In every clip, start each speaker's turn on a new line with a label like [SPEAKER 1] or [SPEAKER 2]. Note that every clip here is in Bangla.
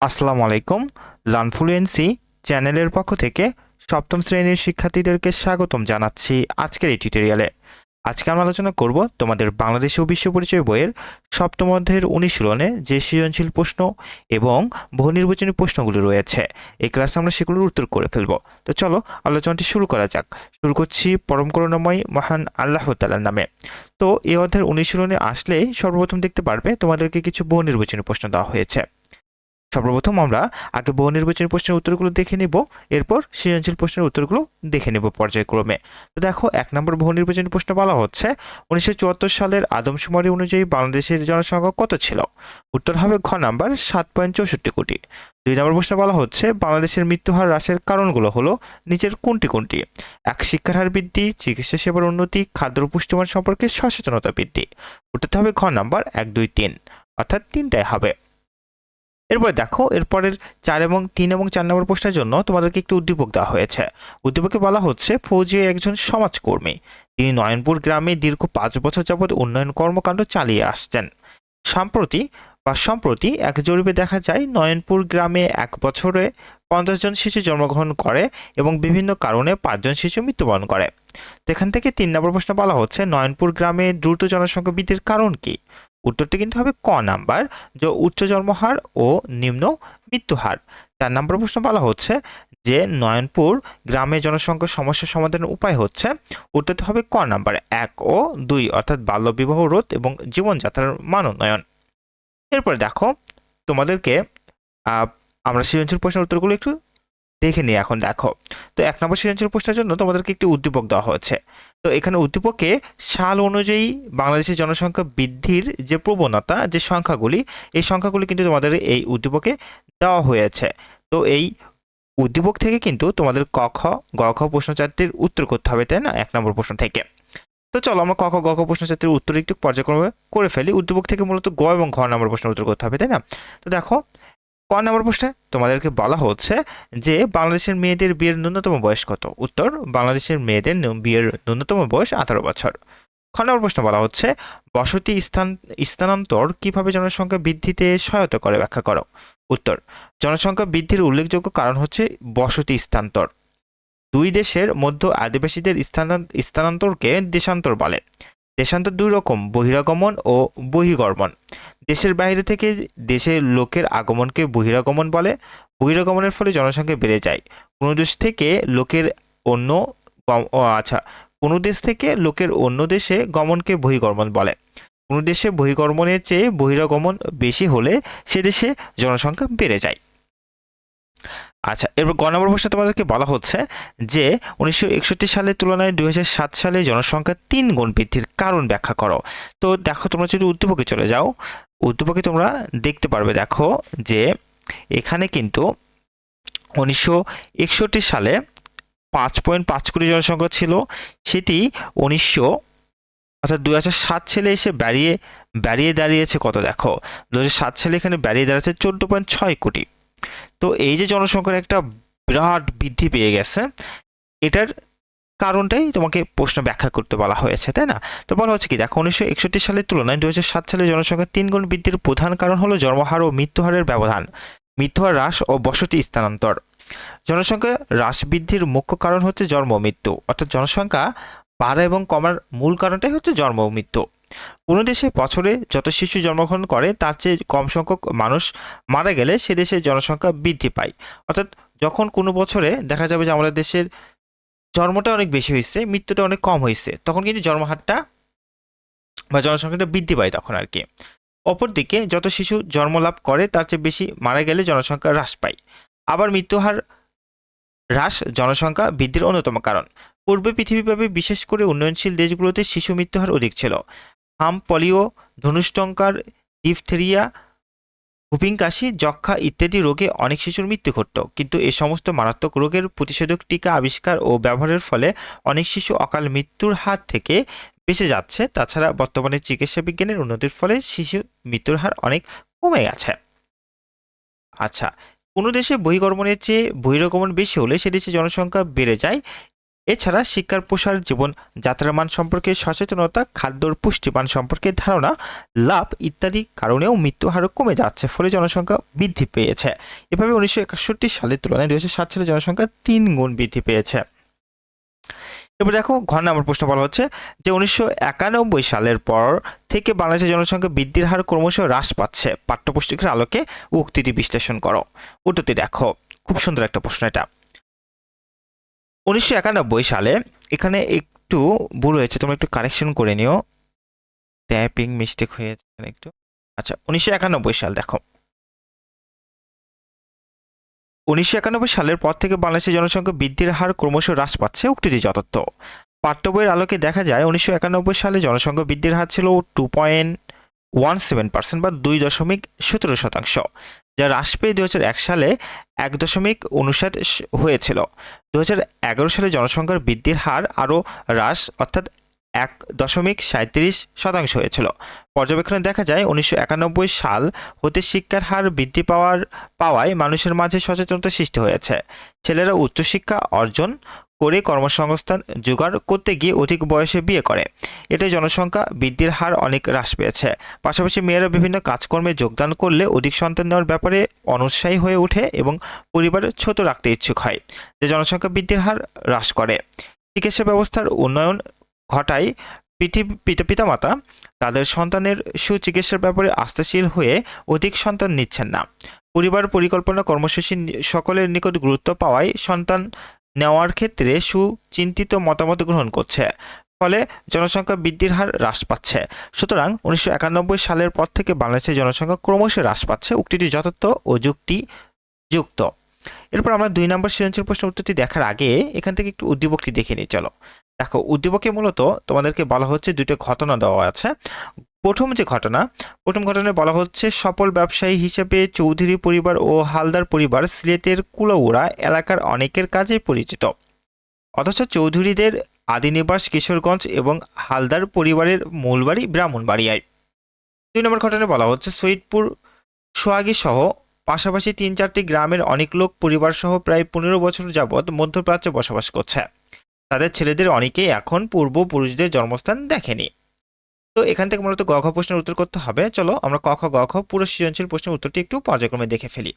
[SPEAKER 1] আসসালামু আলাইকুম লানফ্লুয়েন্সি চ্যানেলের পক্ষ থেকে সপ্তম শ্রেণির শিক্ষার্থীদেরকে স্বাগতম জানাচ্ছি আজকের এই টিউটোরিয়ালে আজকে আমরা আলোচনা করব তোমাদের বাংলাদেশ ও বিশ্ব পরিচয় বইয়ের সপ্তম অধ্যায়ের অনুশীলনে যে সৃজনশীল প্রশ্ন এবং বহু নির্বাচনী প্রশ্নগুলি রয়েছে। এই ক্লাসে আমরা সেগুলোর উত্তর করে ফেলব। তো চলো আলোচনাটি শুরু করা যাক। শুরু করছি পরম করুণাময় মহান আল্লাহ তালার নামে। তো এই অধ্যায়ের অনুশীলনে আসলেই সর্বপ্রথম দেখতে পারবে তোমাদেরকে কিছু বহু নির্বাচনী প্রশ্ন দেওয়া হয়েছে। সর্বপ্রথম আমরা আগে বহু নির্বাচনী প্রশ্নের উত্তরগুলো দেখে নিব, এরপর সৃজনশীল প্রশ্নের উত্তরগুলো দেখে নেব পর্যায়ক্রমে। তো দেখো, এক নম্বর বহু নির্বাচনী প্রশ্ন বলা হচ্ছে, উনিশশো চুয়াত্তর সালের আদমশুমারি অনুযায়ী বাংলাদেশের জনসংখ্যা কত ছিল? উত্তর হবে ঘ নাম্বার, সাত পয়েন্ট চৌষট্টি কোটি। দুই নম্বর প্রশ্ন বলা হচ্ছে, বাংলাদেশের মৃত্যুহার হ্রাসের কারণগুলো হলো নিচের কোনটি কোনটি? এক, শিক্ষার হার বৃদ্ধি, চিকিৎসা সেবার উন্নতি, খাদ্য পুষ্টিমান সম্পর্কে সচেতনতা বৃদ্ধি। উত্তরটা হবে ঘ নাম্বার, এক, দুই, তিন। অর্থাৎ তিনটাই হবে। এরপরে দেখো, এরপরের চার এবং তিন এবং চার নম্বর প্রশ্নের জন্য তোমাদেরকে একটি উদ্দীপক দেওয়া হয়েছে। উদ্দীপকে বলা হচ্ছে, ফৌজি একজন সমাজকর্মী। তিনি নয়নপুর গ্রামে দীর্ঘ পাঁচ বছর যাবৎ উন্নয়ন কর্মকাণ্ড চালিয়ে আসছেন। সম্প্রতি বা সম্প্রতি এক জরিপে দেখা যায়, নয়নপুর গ্রামে এক বছরে পঞ্চাশ জন শিশু জন্মগ্রহণ করে এবং বিভিন্ন কারণে পাঁচজন শিশু মৃত্যুবরণ করে। তো এখান থেকে তিন নম্বর প্রশ্ন বলা হচ্ছে, নয়নপুর গ্রামে দ্রুত জনসংখ্যা বৃদ্ধির কারণ কি? উত্তরটি কিন্তু হবে ক নাম্বার, যে উচ্চ জন্মহার ও নিম্ন মৃত্যুহার। চার নম্বর প্রশ্ন বলা হচ্ছে, যে নয়নপুর গ্রামে জনসংখ্যা সমস্যা সমাধানের উপায় হচ্ছে, উত্তরটি হবে ক নাম্বার, এক ও দুই, অর্থাৎ বাল্যবিবাহ রোধ এবং জীবনযাত্রার মান উন্নয়ন। এরপরে দেখো তোমাদেরকে আমরা সৃজনশীল প্রশ্নের উত্তরগুলো একটু দেখে নিই এখন, দেখো। তো এক নম্বর সৃজনশীল প্রশ্নের জন্য তোমাদেরকে একটি উদ্দীপক দেওয়া হয়েছে। তো এখানে উদ্দীপকে সাল অনুযায়ী বাংলাদেশের জনসংখ্যা বৃদ্ধির যে প্রবণতা, যে সংখ্যাগুলি, এই সংখ্যাগুলি কিন্তু তোমাদের এই উদ্দীপকে দেওয়া হয়েছে। তো এই উদ্দীপক থেকে কিন্তু তোমাদের ক, খ, গ, খ প্রশ্ন উত্তর করতে হবে, তাই না? এক নম্বর প্রশ্ন থেকে। তো চলো আমরা ক, খ, গ, খ প্রশ্ন উত্তর একটু পর্যায়ক্রমে করে ফেলি। উদ্দীপক থেকে মূলত গ এবং ঘ নম্বর প্রশ্নের উত্তর করতে হবে, তাই না? তো দেখো ক নম্বর প্রশ্নে তোমাদেরকে বলা হচ্ছে যে বাংলাদেশের মেয়েদের বিয়ের ন্যূনতম বয়স কত? উত্তর, বাংলাদেশের মেয়েদের বিয়ের ন্যূনতম বয়স আঠারো বছর। খ নম্বর প্রশ্ন বলা হচ্ছে, বসতি স্থান স্থানান্তর কীভাবে জনসংখ্যা বৃদ্ধিতে সহায়তা করে ব্যাখ্যা করো? উত্তর, জনসংখ্যা বৃদ্ধির উল্লেখযোগ্য কারণ হচ্ছে বসতি স্থানান্তর। দুই দেশের মধ্য আদিবাসীদের স্থানান- স্থানান্তরকে দেশান্তর বলে। দেশান্তর দুই রকম, বহিরাগমন ও বহির্গমন। দেশের বাইরে থেকে দেশের লোকের আগমনকে বহিরাগমন বলে। বহিরাগমনের ফলে জনসংখ্যা বেড়ে যায়। কোনো দেশ থেকে লোকের অন্য আচ্ছা কোনো দেশ থেকে লোকের অন্য দেশে গমনকে বহির্গমন বলে। কোনো দেশে বহির্গমনের চেয়ে বহিরাগমন বেশি হলে সে দেশে জনসংখ্যা বেড়ে যায়। আচ্ছা এরপর গ নম্বর প্রশ্নে তোমাদেরকে বলা হচ্ছে যে উনিশশো একষট্টি সালের তুলনায় দুই সাত সালে জনসংখ্যা তিন গুণ বৃদ্ধির কারণ ব্যাখ্যা করো। তো দেখো তোমরা যদি উদ্দীপকে চলে যাও, উদ্দীপকে তোমরা দেখতে পারবে দেখো যে এখানে কিন্তু উনিশশো একষট্টি সালে পাঁচ পয়েন্ট পাঁচ কোটি জনসংখ্যা ছিল, সেটি উনিশশো, অর্থাৎ দু সাত সালে এসে বাড়িয়ে বাড়িয়ে দাঁড়িয়েছে কত দেখো? দু সাত সালে এখানে বাড়িয়ে দাঁড়াচ্ছে চোদ্দ পয়েন্ট ছয় কোটি। তো এই যে জনসংখ্যার একটা বিরাট বৃদ্ধি পেয়ে গেছে, এটার কারণটাই তোমাকে প্রশ্ন ব্যাখ্যা করতে বলা হয়েছে, তাই না? তো বলা হচ্ছে কি, দেখো, উনিশশো একষট্টি সালের তুলনায় দু হাজার সাত সালে জনসংখ্যার তিন গুণ বৃদ্ধির প্রধান কারণ হলো জন্মহার ও মৃত্যুহারের ব্যবধান, মৃত্যুহার হ্রাস ও বসতি স্থানান্তর। জনসংখ্যা হ্রাস বৃদ্ধির মুখ্য কারণ হচ্ছে জন্ম মৃত্যু, অর্থাৎ জনসংখ্যা বাড়া এবং কমার মূল কারণটাই হচ্ছে জন্ম মৃত্যু। কোনো দেশে বছরে যত শিশু জন্মগ্রহণ করে, তার চেয়ে কম সংখ্যক মানুষ মারা গেলে সে দেশের জনসংখ্যা বৃদ্ধি পায়। অর্থাৎ যখন কোনো বছরে দেখা যাবে যে আমাদের দেশের জন্মটা অনেক বেশি হয়েছে, মৃত্যুটা অনেক কম হয়েছে, তখন কিন্তু জন্মহারটা বা জনসংখ্যাটা বৃদ্ধি পায় তখন আর কি। অপরদিকে যত শিশু জন্মলাভ করে, তার চেয়ে বেশি মারা গেলে জনসংখ্যা হ্রাস পায়। আবার মৃত্যুহার হ্রাস জনসংখ্যা বৃদ্ধির অন্যতম কারণ। পূর্বে পৃথিবীব্যাপী বিশেষ করে উন্নয়নশীল দেশগুলোতে শিশু মৃত্যুহার অধিক ছিল। হাম পলিও ধনুষ্টঙ্কার, ডিফথেরিয়া হুপিং কাশি যক্ষা ইত্যাদি রোগে অনেক শিশুর মৃত্যু ঘটত। কিন্তু এ সমস্ত মারাত্মক রোগের প্রতিষেধক টিকা আবিষ্কার ও ব্যবহারের ফলে অনেক শিশু অকাল মৃত্যুর হাত থেকে বেঁচে যাচ্ছে। তাছাড়া বর্তমানে চিকিৎসা বিজ্ঞানের উন্নতির ফলে শিশু মৃত্যুর হার অনেক কমে গেছে। আচ্ছা কোনো দেশে বহির্গমনের চেয়ে বহিরগমন বেশি হলে সে দেশে জনসংখ্যা বেড়ে যায়। এছাড়া শিক্ষার প্রসার জীবন, যাত্রার মান সম্পর্কে সচেতনতা, খাদ্যর পুষ্টিমান সম্পর্কে ধারণা, লাভ ইত্যাদি কারণেও মৃত্যু হারও কমে যাচ্ছে, ফলে জনসংখ্যা বৃদ্ধি পেয়েছে। এভাবে উনিশশো একাষট্টি সালের তুলনায় সাত সালে জনসংখ্যা তিন গুণ বৃদ্ধি পেয়েছে। এবার দেখো, ঘর নাম্বার প্রশ্ন বলা হচ্ছে যে উনিশশো একানব্বই সালের পর থেকে বাংলাদেশের জনসংখ্যা বৃদ্ধির হার ক্রমশ হ্রাস পাচ্ছে। পাঠ্যপুস্তকের আলোকে উক্তিটি বিশ্লেষণ করো। উত্তরটি দেখো। খুব সুন্দর একটা প্রশ্ন এটা। উনিশশো একানব্বই সালে এখানে একটু ভুল হয়েছে, তোমরা একটু কারেকশন করে নিও। ট্যাপিং মিস্টেক হয়েছে একটু। আচ্ছা উনিশশো একানব্বই সাল, দেখো। উনিশশো একানব্বই সালের পর থেকে বাংলাদেশের জনসংখ্যা বৃদ্ধির হার ক্রমশ হ্রাস পাচ্ছে উক্তিটি যথার্থ। পাঠ্য বইয়ের আলোকে দেখা যায়, উনিশশো একানব্বই সালে জনসংখ্যা বৃদ্ধির হার ছিল two point one seven percent বা দুই দশমিক সতেরো শতাংশ। যা হ্রাস পেয়ে দু হাজার এক সালে এক দশমিক উনষাট হয়েছিল। দু হাজার এগারো সালে জনসংখ্যার বৃদ্ধির হার আরও হ্রাস, অর্থাৎ এক দশমিক সাঁত্রিশ শতাংশ হয়েছিল। পর্যবেক্ষণে দেখা যায়, উনিশশো একানব্বই সাল হতে শিক্ষার হার বৃদ্ধি পাওয়ার, পাওয়ায় মানুষের মাঝে সচেতনতা সৃষ্টি হয়েছে। ছেলেরা উচ্চশিক্ষা অর্জন করে কর্মসংস্থান জোগাড় করতে গিয়ে অধিক বয়সে বিয়ে করে। এতে জনসংখ্যা বৃদ্ধির হার অনেক হ্রাস পেয়েছে। পাশাপাশি মেয়েরা বিভিন্ন কাজকর্মে যোগদান করলে অধিক সন্তান নেওয়ার ব্যাপারে অনুৎসাহী হয়ে ওঠে এবং পরিবার ছোট রাখতে ইচ্ছুক হয়, যে জনসংখ্যা বৃদ্ধির হার হ্রাস করে। চিকিৎসা ব্যবস্থার উন্নয়ন ঘটায় পিতা, পিতামাতা তাদের সন্তানের সুচিকিৎসার ব্যাপারে আস্থাশীল হয়ে অধিক সন্তান নিচ্ছেন না। পরিবার পরিকল্পনা কর্মসূচি সকলের নিকট গুরুত্ব পাওয়ায় সন্তান নেওয়ার ক্ষেত্রে সুচিন্তিত মতামত গ্রহণ করছে, ফলে জনসংখ্যা বৃদ্ধির হার হ্রাস পাচ্ছে। সুতরাং উনিশশো একানব্বই সালের পর থেকে বাংলাদেশের জনসংখ্যা ক্রমশ হ্রাস পাচ্ছে, উক্তিটি যথার্থ ও যুক্তি যুক্ত এরপর আমরা দুই নম্বর সৃজনশীল প্রশ্ন উত্তরটি দেখার আগে এখান থেকে একটু উদ্দীপকটি দেখে নিই, চলো। দেখো, উদ্দীপকে মূলত তোমাদেরকে বলা হচ্ছে দুটো ঘটনা দেওয়া আছে। প্রথম যে ঘটনা, প্রথম ঘটনায় বলা হচ্ছে সফল ব্যবসায়ী হিসেবে চৌধুরী পরিবার ও হালদার পরিবার সিলেটের কুলাউড়া এলাকার অনেকের কাজে পরিচিত। অথচ চৌধুরীদের আদিনিবাস কিশোরগঞ্জ এবং হালদার পরিবারের মূল বাড়ি ব্রাহ্মণবাড়িয়ায়। দুই নম্বর ঘটনায় বলা হচ্ছে সৈয়দপুর সোহাগী সহ পাশাপাশি তিন চারটি গ্রামের অনেক লোক পরিবার সহ প্রায় পনেরো বছর যাবৎ মধ্যপ্রাচ্যে বসবাস করছে। তাদের ছেলেদের অনেকেই এখন পূর্বপুরুষদের জন্মস্থান দেখেনি। তো এখান থেকে মূলত গ খ প্রশ্নের উত্তর করতে হবে। চলো আমরা ক খ, গ খ পুরো সৃজনশীল প্রশ্নের উত্তরটি একটু পর্যায়ক্রমে দেখে ফেলি।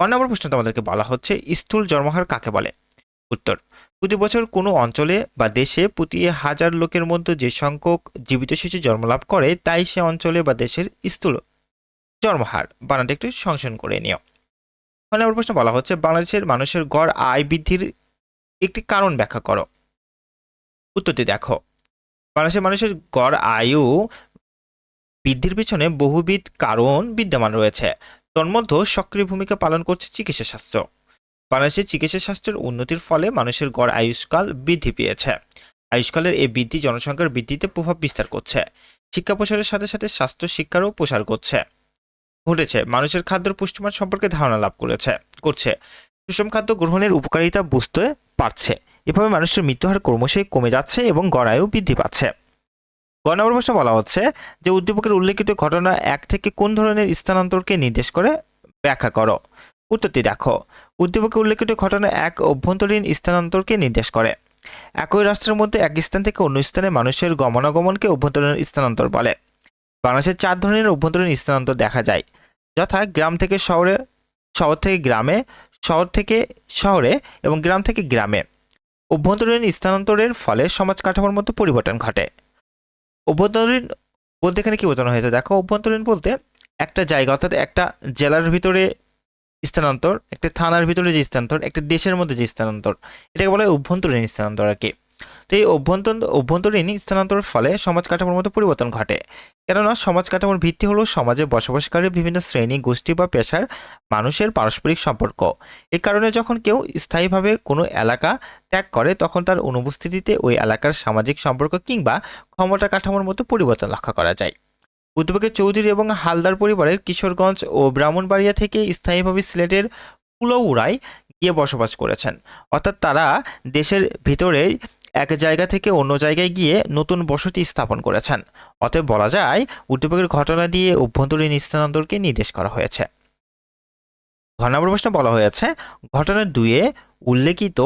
[SPEAKER 1] ক নম্বর প্রশ্ন তোমাদেরকে বলা হচ্ছে, স্থূল জন্মহার কাকে বলে? উত্তর, প্রতি বছর কোনো অঞ্চলে বা দেশে প্রতি হাজার লোকের মধ্যে যে সংখ্যক জীবিত শিশু জন্মলাভ করে, তাই সে অঞ্চলে বা দেশের স্থূল জন্মহার বানানটা একটু সংশোধন করে নিও। ক নম্বর প্রশ্ন বলা হচ্ছে, বাংলাদেশের মানুষের গড় আয় বৃদ্ধির একটি কারণ ব্যাখ্যা করো। উত্তরটি দেখো। বাংলাদেশের মানুষের গড় আয়ু বৃদ্ধির পিছনে বহুবিধ কারণ বিদ্যমান রয়েছে। তন্মধ্যে সক্রিয় ভূমিকা পালন করছে চিকিৎসা শাস্ত্র বাংলাদেশের চিকিৎসা শাস্ত্রের উন্নতির ফলে মানুষের গড় আয়ুষ্কাল বৃদ্ধি পেয়েছে। আয়ুষ্কালের এই বৃদ্ধি জনসংখ্যার বৃদ্ধিতে প্রভাব বিস্তার করছে। শিক্ষা প্রসারের সাথে সাথে স্বাস্থ্য শিক্ষারও প্রসার করছে ঘটেছে, মানুষের খাদ্যের পুষ্টিমান সম্পর্কে ধারণা লাভ করেছে, করছে। সুষম খাদ্য গ্রহণের উপকারিতা বুঝতে পারছে এভাবে মানুষের মৃত্যুহার ক্রমশই কমে যাচ্ছে এবং গড়ায়ও বৃদ্ধি পাচ্ছে। গ নম্বর বলা হচ্ছে যে, উদ্দীপকের উল্লেখিত ঘটনা এক থেকে কোন ধরনের স্থানান্তরকে নির্দেশ করে? ব্যাখ্যা করো। উত্তরটি দেখো। উদ্দীপকে উল্লেখিত ঘটনা এক অভ্যন্তরীণ স্থানান্তরকে নির্দেশ করে। একই রাষ্ট্রের মধ্যে এক স্থান থেকে অন্য স্থানে মানুষের গমনাগমনকে অভ্যন্তরীণ স্থানান্তর বলে। বাংলাদেশের চার ধরনের অভ্যন্তরীণ স্থানান্তর দেখা যায়। যথা গ্রাম থেকে শহরে, শহর থেকে গ্রামে শহর থেকে শহরে এবং গ্রাম থেকে গ্রামে। অভ্যন্তরীণ স্থানান্তরের ফলে সমাজ কাঠামোর মধ্যে পরিবর্তন ঘটে। অভ্যন্তরীণ বলতে এখানে কি বোঝানো হয়েছে? দেখো, অভ্যন্তরীণ বলতে একটা জায়গা অর্থাৎ একটা জেলার ভিতরে স্থানান্তর, একটা থানার ভিতরে যে স্থানান্তর, একটা দেশের মধ্যে যে স্থানান্তর। এটাকে বলা হয় অভ্যন্তরীণ স্থানান্তর আর কি। তো এই অভ্যন্তর, অভ্যন্তরীণ স্থানান্তরের ফলে সমাজ কাঠামোর মধ্যে পরিবর্তন ঘটে। কেননা, সমাজ কাঠামোর ভিত্তি হলো সমাজে বসবাসকারী বিভিন্ন শ্রেণি, গোষ্ঠী বা পেশার মানুষের পারস্পরিক সম্পর্ক। এ কারণে যখন কেউ স্থায়ীভাবে কোনো এলাকা ত্যাগ করে, তখন তার অনুপস্থিতিতে ওই এলাকার সামাজিক সম্পর্ক কিংবা ক্ষমতা কাঠামোর মতো পরিবর্তন লক্ষ্য করা যায়। উদ্যোগে চৌধুরী এবং হালদার পরিবারের কিশোরগঞ্জ ও ব্রাহ্মণবাড়িয়া থেকে স্থায়ীভাবে সিলেটের কুলৌড়ায় গিয়ে বসবাস করেছেন। অর্থাৎ তারা দেশের ভিতরে এক জায়গা থেকে অন্য জায়গায় গিয়ে নতুন বসতি স্থাপন করেছেন। অতএব বলা যায় উদ্যোগের ঘটনা দিয়ে অভ্যন্তরীণ স্থানান্তরকে নির্দেশ করা হয়েছে। ঘর নম্বর প্রশ্ন বলা হয়েছে, ঘটনা দুয়ে উল্লেখিত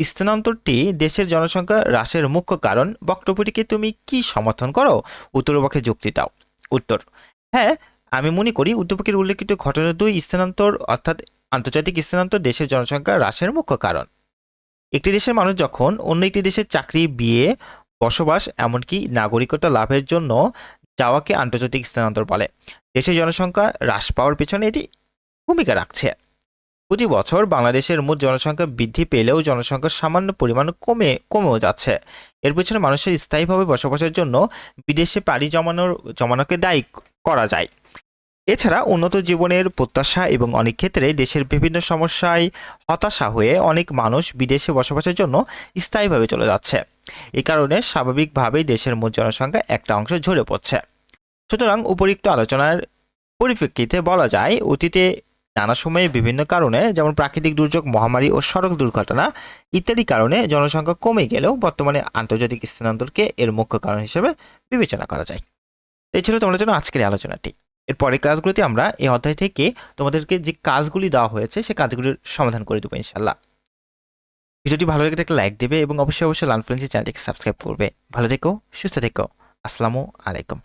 [SPEAKER 1] স্থানান্তরটি দেশের জনসংখ্যা হ্রাসের মুখ্য কারণ। বক্তব্যটিকে তুমি কি সমর্থন করো? উত্তরপক্ষে যুক্তি দাও। উত্তর হ্যাঁ আমি মনে করি উদ্যোপকের উল্লেখিত ঘটনা দুই স্থানান্তর অর্থাৎ আন্তর্জাতিক স্থানান্তর দেশের জনসংখ্যা হ্রাসের মুখ্য কারণ। একটি দেশের মানুষ যখন অন্য একটি দেশের চাকরি, বিয়ে, বসবাস, এমনকি নাগরিকতা লাভের জন্য যাওয়াকে আন্তর্জাতিক স্থানান্তর বলে। দেশের জনসংখ্যা হ্রাস পাওয়ার পেছনে এটি ভূমিকা রাখছে। প্রতি বছর বাংলাদেশের মোট জনসংখ্যা বৃদ্ধি পেলেও জনসংখ্যার সামান্য পরিমাণ কমে, কমেও যাচ্ছে। এর পেছনে মানুষের স্থায়ীভাবে বসবাসের জন্য বিদেশে পাড়ি জমানোর, জমানোকে দায়ী করা যায়। এছাড়া উন্নত জীবনের প্রত্যাশা এবং অনেক ক্ষেত্রে দেশের বিভিন্ন সমস্যায় হতাশা হয়ে অনেক মানুষ বিদেশে বসবাসের জন্য স্থায়ীভাবে চলে যাচ্ছে। এ কারণে স্বাভাবিকভাবেই দেশের মোট জনসংখ্যা একটা অংশ ঝরে পড়ছে। সুতরাং উপরিক্ত আলোচনার পরিপ্রেক্ষিতে বলা যায়, অতীতে নানা সময়ে বিভিন্ন কারণে, যেমন প্রাকৃতিক দুর্যোগ, মহামারী ও সড়ক দুর্ঘটনা ইত্যাদি কারণে জনসংখ্যা কমে গেলেও বর্তমানে আন্তর্জাতিক স্থানান্তরকে এর মুখ্য কারণ হিসেবে বিবেচনা করা যায়। এই ছিল তোমাদের জন্য আজকের আলোচনাটি। এর পরের ক্লাসগুলোতে আমরা এই অধ্যায় থেকে তোমাদেরকে যে কাজগুলি দেওয়া হয়েছে, সে কাজগুলির সমাধান করে দেবো ইনশাল্লাহ ভিডিওটি ভালো লেগে থাকলে লাইক দেবে এবং অবশ্যই অবশ্যই লানফ্লুয়েন্সি চ্যানেলটিকে সাবস্ক্রাইব করবে। ভালো থেকো, সুস্থ থেকো। আসসালামু আলাইকুম।